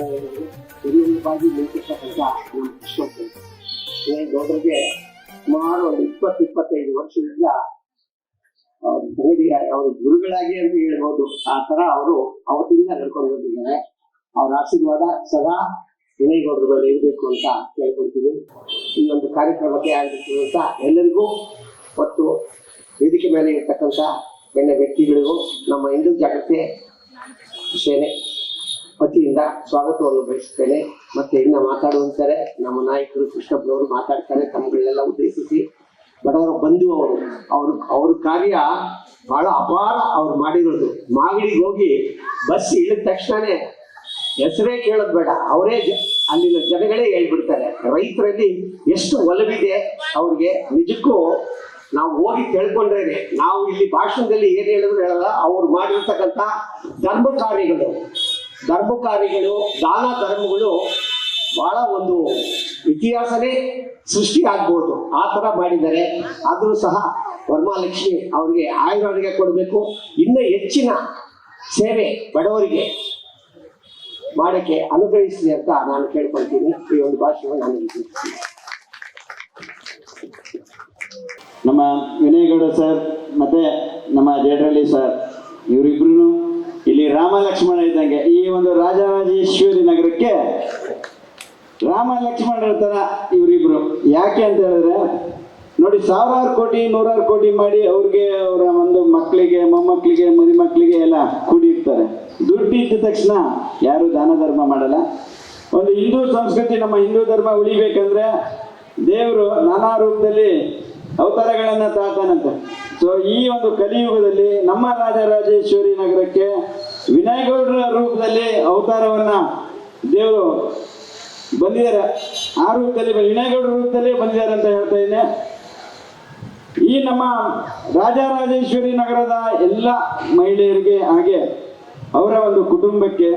ಕಾರ್ಯಾಲಯದಲ್ಲಿ ಸುದೀರ್ಘವಾಗಿ ನೇತೃತ್ವ ಗೌಡರಿಗೆ ಸುಮಾರು ಒಂದು ಇಪ್ಪತ್ತು ಇಪ್ಪತ್ತೈದು ವರ್ಷದಿಂದ ಭೇಟಿಯಾಗಿ ಅವರು ಗುರುಗಳಾಗಿ ಅಂತ ಹೇಳ್ಬೋದು ಆ ತರ ಅವರು ಅವತ್ತಿಂದ ನಡ್ಕೊಂಡು ಬಂದಿದ್ದಾರೆ ಅವ್ರ ಆಶೀರ್ವಾದ ಸದಾ ವಿನಯಗೌಡರ ಬಳಿ ಇರಬೇಕು ಅಂತ ಕೇಳ್ಕೊಳ್ತೀನಿ ಈ ಒಂದು ಕಾರ್ಯಕ್ರಮಕ್ಕೆ ಆಗಿರುವಂತ ಎಲ್ಲರಿಗೂ ಮತ್ತು ವೇದಿಕೆ ಮೇಲೆ ಇರ್ತಕ್ಕಂಥ ಎಣ್ಣೆ ವ್ಯಕ್ತಿಗಳಿಗೂ ನಮ್ಮ ಹಿಂದೂ ಜಾಗೃತಿ ಸೇನೆ ವತಿಯಿಂದ ಸ್ವಾಗತವನ್ನು ಬಯಸುತ್ತೇನೆ. ಮತ್ತೆ ಇನ್ನ ಮಾತಾಡುವಂತಾರೆ ನಮ್ಮ ನಾಯಕರು ಕೃಷ್ಣಪ್ಪನವರು ಮಾತಾಡ್ತಾರೆ, ತಮ್ಮಗಳನ್ನೆಲ್ಲ ಉದ್ದೇಶಿಸಿ. ಬಡವರ ಬಂಧು ಅವರು, ಅವ್ರ ಅವ್ರ ಕಾರ್ಯ ಬಹಳ ಅಪಾರ ಅವ್ರು ಮಾಡಿರೋದು. ಮಾಗಡಿಗೆ ಹೋಗಿ ಬಸ್ ಇಳಿದ ತಕ್ಷಣನೇ ಹೆಸರೇ ಕೇಳೋದು ಬೇಡ. ಅವರೇ ಅಲ್ಲಿನ ಜನಗಳೇ ಹೇಳ್ಬಿಡ್ತಾರೆ. ರೈತರಲ್ಲಿ ಎಷ್ಟು ಒಲವಿದೆ ಅವ್ರಿಗೆ. ನಿಜಕ್ಕೂ ನಾವು ಹೋಗಿ ತಿಳ್ಕೊಂಡ್ರೇನೆ, ನಾವು ಇಲ್ಲಿ ಭಾಷಣದಲ್ಲಿ ಏನು ಹೇಳಿದ್ರು ಹೇಳಲ್ಲ, ಅವ್ರು ಮಾಡಿರ್ತಕ್ಕಂಥ ಧರ್ಮ ಕಾರ್ಯಗಳು. ಧರ್ಮ ಕಾರ್ಯಗಳು ದಾನ ಧರ್ಮಗಳು ಬಹಳ ಒಂದು ಇತಿಹಾಸನೇ ಸೃಷ್ಟಿ ಆಗ್ಬೋದು. ಆ ತರ ಮಾಡಿದ್ದಾರೆ. ಆದರೂ ಸಹ ವರ್ಮಾಲಕ್ಷ್ಮಿ ಅವರಿಗೆ ಆಯುರ್ವೇದಿಗೆ ಕೊಡಬೇಕು. ಇನ್ನೂ ಹೆಚ್ಚಿನ ಸೇವೆ ಬಡವರಿಗೆ ಮಾಡಕ್ಕೆ ಅನುಗ್ರಹಿಸಲಿ ಅಂತ ನಾನು ಕೇಳ್ಕೊಳ್ತೀನಿ. ಈ ಒಂದು ಭಾಷೆಯನ್ನು ನಾನು. ನಮ್ಮ ವಿನಯಗೌಡ ಸರ್ ಮತ್ತೆ ನಮ್ಮ ಜೇಡ್ರಳ್ಳಿ ಸರ್ ಇವರಿಬ್ರು ಇಲ್ಲಿ ರಾಮ ಲಕ್ಷ್ಮಣ ಇದ್ದಂಗೆ. ಈ ಒಂದು ರಾಜರಾಜೇಶ್ವರಿ ನಗರಕ್ಕೆ ರಾಮ ಲಕ್ಷ್ಮಣರ ತರ ಇವರಿಬ್ರು. ಯಾಕೆ ಅಂತ ಹೇಳಿದ್ರೆ, ನೋಡಿ ಸಾವಿರಾರು ಕೋಟಿ, ನೂರಾರು ಕೋಟಿ ಮಾಡಿ ಅವ್ರಿಗೆ ಅವರ ಒಂದು ಮಕ್ಕಳಿಗೆ, ಮೊಮ್ಮಕ್ಕಳಿಗೆ ಮರಿ ಮಕ್ಕಳಿಗೆ ಎಲ್ಲ ಕೂಡಿರ್ತಾರೆ. ದುಡ್ಡು ಇದ್ದ ತಕ್ಷಣ ಯಾರು ದಾನ ಧರ್ಮ ಮಾಡಲ್ಲ. ಒಂದು ಹಿಂದೂ ಸಂಸ್ಕೃತಿ ನಮ್ಮ ಹಿಂದೂ ಧರ್ಮ ಉಳಿಬೇಕಂದ್ರೆ ದೇವರು ನಾನಾ ರೂಪದಲ್ಲಿ ಅವತಾರಗಳನ್ನ ತಾತಾನಂತೆ ಸೊ ಈ ಒಂದು ಕಲಿಯುಗದಲ್ಲಿ ನಮ್ಮ ರಾಜರಾಜೇಶ್ವರಿ ನಗರಕ್ಕೆ ವಿನಯಗೌಡರ ರೂಪದಲ್ಲಿ ಅವತಾರವನ್ನ ದೇವರು ಬಂದಿದ್ದಾರೆ. ಆ ರೂಪದಲ್ಲಿ ವಿನಯಗೌಡರ ರೂಪದಲ್ಲಿ ಬಂದಿದ್ದಾರೆ ಅಂತ ಹೇಳ್ತಾ ಇದ್ದೇನೆ. ಈ ನಮ್ಮ ರಾಜರಾಜೇಶ್ವರಿ ನಗರದ ಎಲ್ಲ ಮಹಿಳೆಯರಿಗೆ ಹಾಗೆ ಅವರ ಒಂದು ಕುಟುಂಬಕ್ಕೆ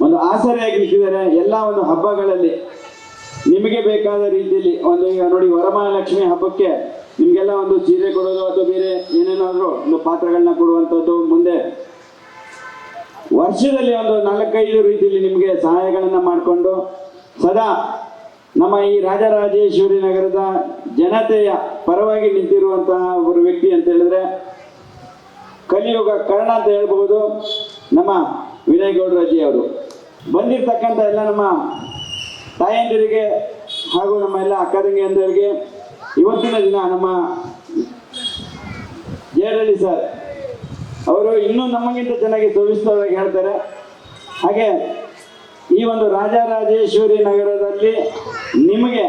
ಒಂದು ಆಸರೆಯಾಗಿ ಇಟ್ಟಿದ್ದಾರೆ. ಎಲ್ಲ ಒಂದು ಹಬ್ಬಗಳಲ್ಲಿ ನಿಮಗೆ ಬೇಕಾದ ರೀತಿಯಲ್ಲಿ ಒಂದು ಈಗ ನೋಡಿ ವರಮಹಾಲಕ್ಷ್ಮಿ ಹಬ್ಬಕ್ಕೆ ನಿಮಗೆಲ್ಲ ಒಂದು ಸೀರೆ ಕೊಡೋದು ಅಥವಾ ಬೇರೆ ಏನೇನಾದರೂ ಒಂದು ಪಾತ್ರಗಳನ್ನ ಕೊಡುವಂಥದ್ದು ಮುಂದೆ. ವರ್ಷದಲ್ಲಿ ಒಂದು ನಾಲ್ಕೈದು ರೀತಿಯಲ್ಲಿ ನಿಮಗೆ ಸಹಾಯಗಳನ್ನು ಮಾಡಿಕೊಂಡು ಸದಾ ನಮ್ಮ ಈ ರಾಜರಾಜೇಶ್ವರಿ ನಗರದ ಜನತೆಯ ಪರವಾಗಿ ನಿಂತಿರುವಂತಹ ಒಬ್ಬರು ವ್ಯಕ್ತಿ ಅಂತ ಹೇಳಿದ್ರೆ ಕಲಿಯುಗ ಕರ್ಣ ಅಂತ ಹೇಳ್ಬಹುದು ನಮ್ಮ ವಿನಯ್ ಗೌಡರಾಜಿ ಅವರು. ಬಂದಿರ್ತಕ್ಕಂಥ ಎಲ್ಲ ನಮ್ಮ ತಾಯಂದಿರಿಗೆ ಹಾಗೂ ನಮ್ಮ ಎಲ್ಲ ಅಕ್ಕ ತಂಗಿಯಂದರಿಗೆ ಇವತ್ತಿನ ದಿನ ನಮ್ಮ ಜಯರಳ್ಳಿ ಸರ್ ಅವರು ಇನ್ನೂ ನಮಗಿಂತ ಚೆನ್ನಾಗಿ ತೋರಿಸ್ತಾರೆ ಹೇಳ್ತಾರೆ. ಹಾಗೆ ಈ ಒಂದು ರಾಜರಾಜೇಶ್ವರಿ ನಗರದಲ್ಲಿ ನಿಮಗೆ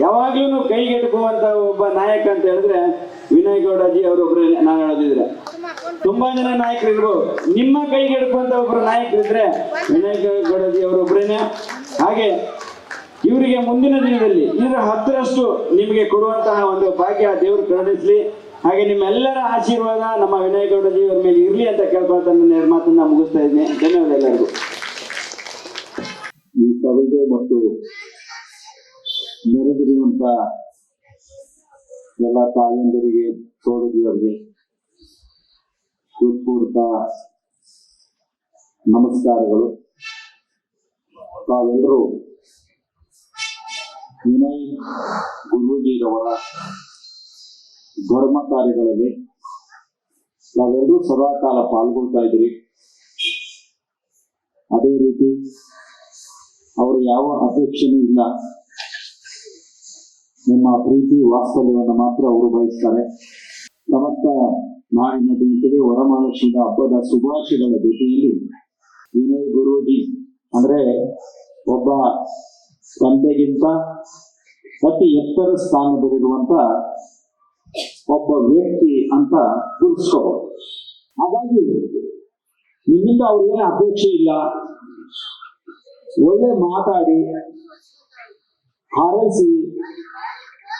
ಯಾವಾಗ್ಲೂ ಕೈಗೆಟುಕುವಂತ ಒಬ್ಬ ನಾಯಕ ಅಂತ ಹೇಳಿದ್ರೆ ವಿನಯ್ ಗೌಡಜಿ ಅವರೊಬ್ರು ನಾನು ಹೇಳೋದಿದ್ರೆ. ತುಂಬಾ ಜನ ನಾಯಕರು ಇರ್ಬೋದು ನಿಮ್ಮ ಕೈಗೆಟುಕುವಂತ ಒಬ್ರು ನಾಯಕರಿದ್ರೆ ವಿನಯ್ ಗೌಡಜಿ ಅವರೊಬ್ರೇನೆ ಹಾಗೆ ಇವರಿಗೆ ಮುಂದಿನ ದಿನದಲ್ಲಿ ಇದರ ಹತ್ತರಷ್ಟು ನಿಮಗೆ ಕೊಡುವಂತಹ ಒಂದು ಭಾಗ್ಯ ದೇವರು ಕರುಣಿಸಲಿ ಹಾಗೆ ನಿಮ್ಮೆಲ್ಲರ ಆಶೀರ್ವಾದ ನಮ್ಮ ವಿನಯಗೌಡ ದೇವರ ಮೇಲೆ ಇರಲಿ ಅಂತ ಕೇಳ್ಕೊಳ್ತಾ ನನ್ನ ಮಾತನ್ನ ಮುಗಿಸ್ತಾ ಇದ್ದೀನಿ. ಧನ್ಯವಾದ ಎಲ್ಲರಿಗೂ. ಈ ಸಭೆಗೆ ಮತ್ತು ನೆರೆದಿರುವಂತ ಎಲ್ಲ ತಾಯಂದಿರಿಗೆ ಸೋದರಿಯವರಿಗೆ ನಮಸ್ಕಾರಗಳು. ತಾವೆಲ್ಲರೂ ವಿನಯ್ ಗುರೂಜಿರವರ ಧರ್ಮ ಕಾರ್ಯಗಳಲ್ಲಿ ನಾವೆಲ್ಲರೂ ಸದಾಕಾಲ ಪಾಲ್ಗೊಳ್ತಾ ಇದ್ರಿ ಅದೇ ರೀತಿ ಅವರು ಯಾವ ಅಪೇಕ್ಷೆನೂ ಇಲ್ಲ. ನಿಮ್ಮ ಪ್ರೀತಿ ವಾಸ್ತವ್ಯವನ್ನು ಮಾತ್ರ ಅವರು ಬಯಸ್ತಾರೆ. ಸಮಸ್ತ ನಾಡಿನ ಜನತೆಗೆ ವರಮಹಾಲಕ್ಷ್ಮಿ ಹಬ್ಬದ ಶುಭಾಶಯಗಳ ಜೊತೆಯಲ್ಲಿ ವಿನಯ್ ಗುರೂಜಿ ಅಂದ್ರೆ ಒಬ್ಬ ತಂದೆಗಿಂತ ಅತಿ ಎತ್ತರ ಸ್ಥಾನದಲ್ಲಿರುವಂತ ಒಬ್ಬ ವ್ಯಕ್ತಿ ಅಂತ ಗುರುತಿಸ್ಕೋಬಹುದು. ಹಾಗಾಗಿ ನಿಮ್ಮಿಂದ ಅವ್ರಿಗೇನು ಅಪೇಕ್ಷೆ ಇಲ್ಲ? ಒಳ್ಳೆ ಮಾತಾಡಿ, ಹಾರೈಸಿ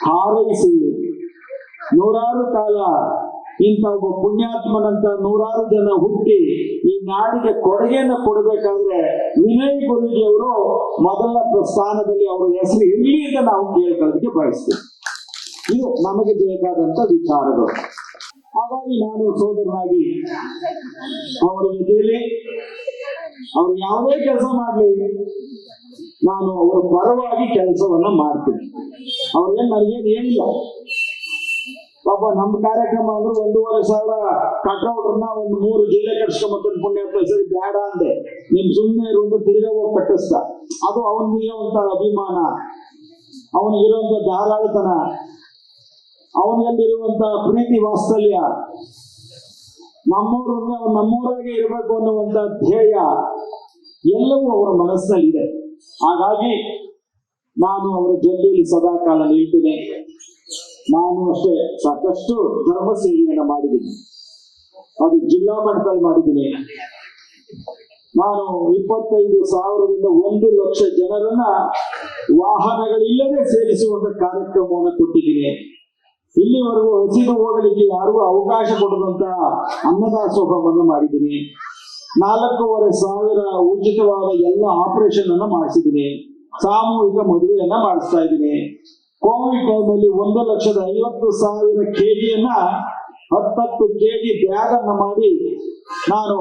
ಹಾರೈಸಿ, ನೂರಾರು ಕಾಲ ಇಂಥ ಒಬ್ಬ ಪುಣ್ಯಾತ್ಮನಂತ ನೂರಾರು ಜನ ಹುಟ್ಟಿ ಈ ನಾಡಿಗೆ ಕೊಡುಗೆಯನ್ನು ಕೊಡಬೇಕಾದ್ರೆ ವಿನಯ್ ಗುರುಜಿ ಅವರು ಮೊದಲ ಪ್ರಸ್ಥಾನದಲ್ಲಿ ಅವರ ಹೆಸರು ಇರಲಿ ಅಂತ ನಾವು ಕೇಳ್ಕೊಳ್ಳೋದಕ್ಕೆ ಬಯಸ್ತೀವಿ. ಇದು ನಮಗೆ ಬೇಕಾದಂತ ವಿಚಾರಗಳು. ಹಾಗಾಗಿ ನಾನು ಸೋದರನಾಗಿ ಅವರ ಜೊತೆಯಲ್ಲಿ ಅವ್ರು ಯಾವುದೇ ಕೆಲಸ ಮಾಡಲಿ, ನಾನು ಅವರ ಪರವಾಗಿ ಕೆಲಸವನ್ನ ಮಾಡ್ತೀನಿ. ಅವ್ರೇನ್ ನನಗೇನು ಹೇಳಿಲ್ಲ ಪಾಪ ನಮ್ಮ ಕಾರ್ಯಕ್ರಮ ಅಂದ್ರೆ ಒಂದೂವರೆ ಸಾವಿರ ಕಟ್ಔಟ್ರನ್ನ ಒಂದು ಮೂರು ಜಿಲ್ಲೆ ಕಟ್ಸ್ಕೊಂಬತ್ತದ ಪುಣ್ಯ ಸರಿ ಬೇಡ ಅಂದೆ. ನಿಮ್ ಸುಮ್ಮನೆ ಇರುವಂತ ತಿರ್ಗಾ ಹೋಗಿ ಕಟ್ಟಿಸ್ತ. ಅದು ಅವನಿಗಿರುವಂತ ಅಭಿಮಾನ. ಅವನಿಗಿರುವಂತ ಧಾರಾಳತನ. ಅವನಲ್ಲಿರುವಂತ ಪ್ರೀತಿ ವಾತ್ಸಲ್ಯ. ನಮ್ಮೂರು ಅಂದ್ರೆ ಅವ್ನು ನಮ್ಮೂರಾಗೆ ಇರಬೇಕು ಅನ್ನುವಂತ ಧ್ಯೇಯ ಎಲ್ಲವೂ ಅವರ ಮನಸ್ಸಲ್ಲಿದೆ. ಹಾಗಾಗಿ ನಾನು ಅವರ ಜೊತೆಯಲ್ಲಿ ಸದಾಕಾಲ ನಿಲ್ತೀನಿ ನಾನು ಅಷ್ಟೇ ಸಾಕಷ್ಟು ಧರ್ಮ ಸೇವೆಯನ್ನ ಮಾಡಿದ್ದೀನಿ. ಅದು ಜಿಲ್ಲಾ ಮಟ್ಟದಲ್ಲಿ ಮಾಡಿದ್ದೀನಿ. ನಾನು ಇಪ್ಪತ್ತೈದು ಸಾವಿರದಿಂದ ಒಂದು ಲಕ್ಷ ಜನರನ್ನ ವಾಹನಗಳಿಲ್ಲದೆ ಸೇರಿಸುವಂತ ಕಾರ್ಯಕ್ರಮವನ್ನು ಕೊಟ್ಟಿದ್ದೀನಿ. ಇಲ್ಲಿವರೆಗೂ ಹಸಿರು ಹೋಗಲಿಕ್ಕೆ ಯಾರಿಗೂ ಅವಕಾಶ ಕೊಡದಂತ ಅನ್ನದಾಸೋಹವನ್ನು ಮಾಡಿದ್ದೀನಿ. ನಾಲ್ಕೂವರೆ ಸಾವಿರ ಉಚಿತವಾದ ಎಲ್ಲ ಆಪರೇಷನ್ ಅನ್ನ ಮಾಡಿಸಿದ್ದೀನಿ. ಸಾಮೂಹಿಕ ಮದುವೆಯನ್ನ ಮಾಡಿಸ್ತಾ ಇದ್ದೀನಿ. ಕೋವಿಡ್ ಟೈಮಲ್ಲಿ ಒಂದು ಲಕ್ಷದ ಐವತ್ತು ಸಾವಿರ ಕೆಜಿಯನ್ನ ಹತ್ತತ್ತು ಕೆಜಿ ಬ್ಯಾಗ್ ಅನ್ನ ಮಾಡಿ ನಾನು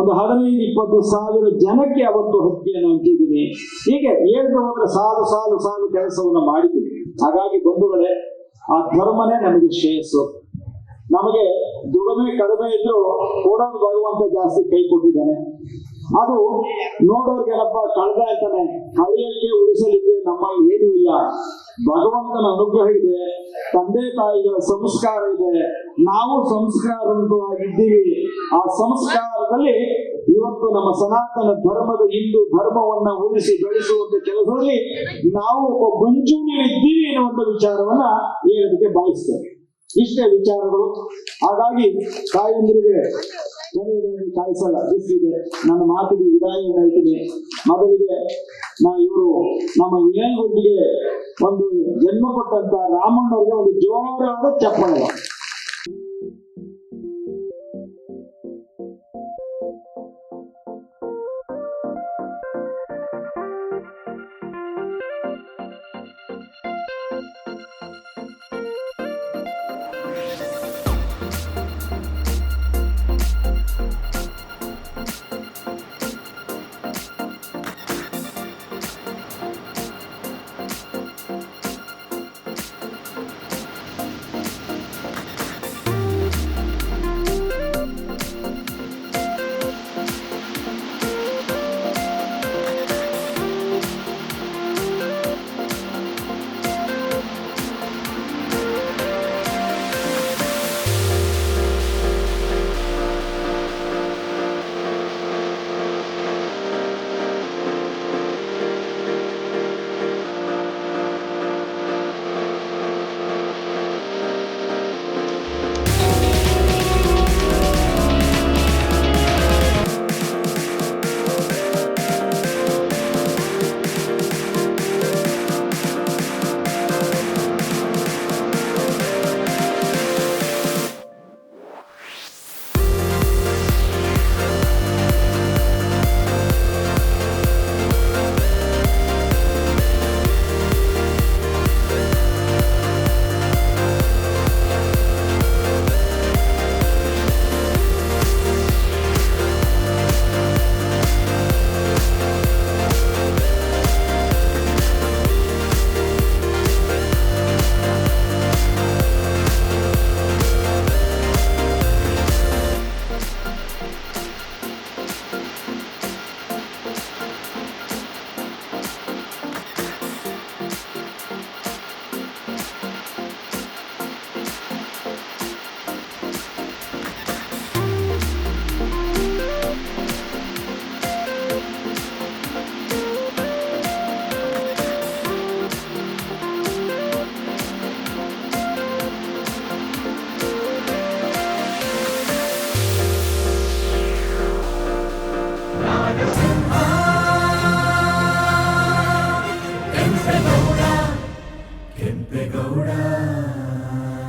ಒಂದು ಹದಿನೈದು, ಇಪ್ಪತ್ತು ಸಾವಿರ ಜನಕ್ಕೆ ಅವತ್ತು ಹಕ್ಕಿಯನ್ನು ಅಂತಿದ್ದೀನಿ. ಹೀಗೆ ಹೇಳ್ತಾ ಹೋದ್ರೆ ಸಾಲು ಸಾಲು ಸಾಲು ಕೆಲಸವನ್ನು ಮಾಡಿದ್ದೀನಿ. ಹಾಗಾಗಿ ಬಂಧುಗಳೇ, ಆ ಧರ್ಮನೇ ನಮಗೆ ಶ್ರೇಯಸ್ಸು. ನಮಗೆ ದುಡಿಮೆ ಕಡಿಮೆ ಇದ್ರು ಓಡೋದು ಭಗವಂತ ಜಾಸ್ತಿ ಕೈ ಕೊಟ್ಟಿದ್ದಾನೆ. ಅದು ನೋಡೋರ್ಗೆಲ್ಲಪ್ಪ ಕಳೆದ ಅಂತಾನೆ, ಹಳ್ಳಿಯಲ್ಲಿ ಉಳಿಸಲಿಕ್ಕೆ ನಮ್ಮಲ್ಲಿ ಏನೂ ಇಲ್ಲ. ಭಗವಂತನ ಅನುಗ್ರಹ ಇದೆ, ತಂದೆ ತಾಯಿಗಳ ಸಂಸ್ಕಾರ ಇದೆ, ನಾವು ಸಂಸ್ಕಾರವಂತವಾಗಿದ್ದೀವಿ ಆ ಸಂಸ್ಕಾರದಲ್ಲಿ ಇವತ್ತು ನಮ್ಮ ಸನಾತನ ಧರ್ಮದ ಹಿಂದೂ ಧರ್ಮವನ್ನ ಉಳಿಸಿ ಬೆಳೆಸುವಂತ ಕೆಲಸದಲ್ಲಿ ನಾವು ಒಬ್ಬ ಮುಂಚೂಣಿಯಲ್ಲಿದ್ದೀವಿ ಎನ್ನುವಂತ ವಿಚಾರವನ್ನ ಹೇಳೋದಕ್ಕೆ ಬಯಸ್ತೇವೆ ಇಷ್ಟೇ ವಿಚಾರಗಳು. ಹಾಗಾಗಿ ತಾಯಂದ್ರಿಗೆ ಕೊನೆಯದಾಗಿ ಕಾಯಿಸಲ್ಲ ಬಿಸಿದೆ ನನ್ನ ಮಾತಿಗೆ ವಿದಾಯ ಹೇಳ್ತೀನಿ. ಮೊದಲಿಗೆ ನಾ ಇವರು ನಮ್ಮ ವಿನಯಗುಡ್ಡಿಗೆ ಒಂದು ಜನ್ಮ ಕೊಟ್ಟಂತ ರಾಮಣ್ಣವ್ರಿಗೆ ಒಂದು ಜೋರಾದ ಚಪ್ಪಳೆ